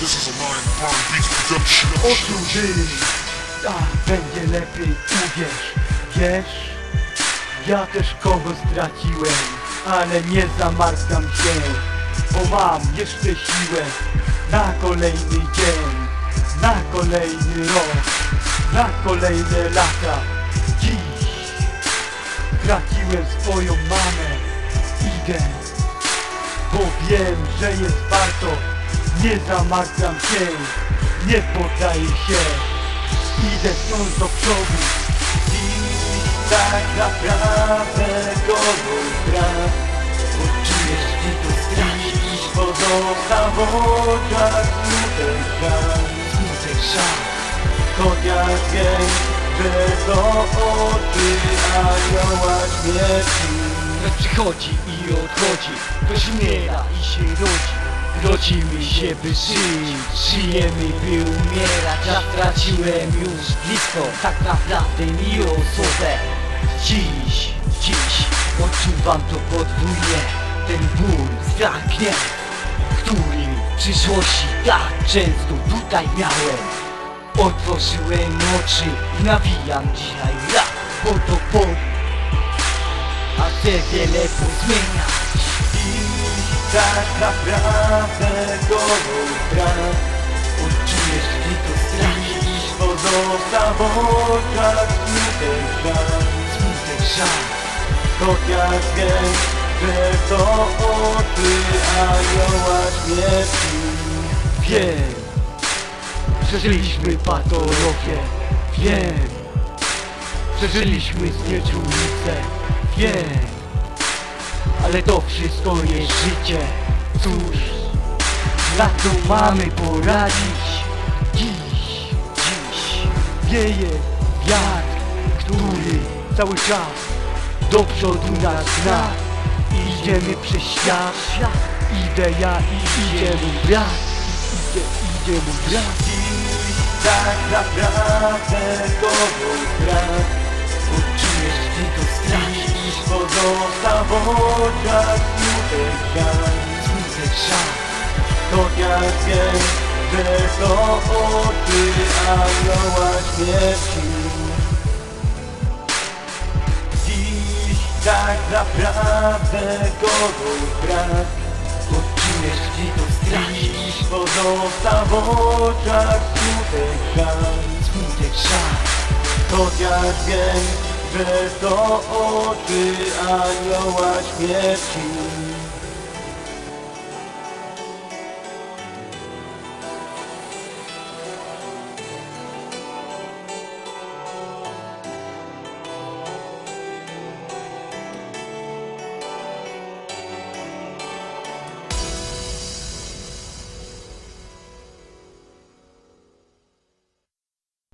This is a Lion Prime Beats production. A będzie lepiej, uwierz, wiesz? Ja też kogo straciłem, ale nie zamartwiam się, bo mam jeszcze siłę na kolejny dzień, na kolejny rok, na kolejne lata. Dziś straciłem swoją mamę, idę, bo wiem, że jest warto, nie zamartwiam się, nie poddaję się, idę wciąż do przodu. Dziś tak naprawdę kogoś brak, bo czujesz, gdy to stracisz, pozostał w oczach smutek żal, smutek żal. Chociaż wiem, że to oczy anioła śmierci. Ktoś przychodzi i odchodzi Ktoś umiera i się rodzi Rodzimy się by żyć Żyjemy by umierać Ja straciłem już blisko. Tak naprawdę mi osobę Dziś, dziś Odczuwam to podwójnie. Ten ból, strach, gniew Który w przyszłości tak często tutaj miałem. Otworzyłem oczy i nawijam dzisiaj. Rap Bo to powód a chcę wiele pozmieniać Dziś tak naprawdę kogoś brak Odczujesz, gdy to stracisz Pozostał w oczach smutek żal Smutek, żal Chociaż wiem, że to oczy anioła śmierci Wiem, przeżyliśmy patologię Wiem, przeżyliśmy znieczulicę Wiem, ale to wszystko jest życie. Cóż, na to mamy poradzić. Dziś, dziś wieje wiatr, który cały czas do przodu nas gna Idziemy przez świat, idę ja i idzie mój brat. Idzie, idzie mój brat. Dziś tak naprawdę kogoś oczach smutek żal Smutek, żal Chociaż wiem, że to oczy anioła śmierci. Dziś tak naprawdę kogoś brak? Odczujesz, gdy to stracisz Dziś pozostał w oczach smutek żal Smutek, żal Chociaż wiem, że to oczy anioła śmierci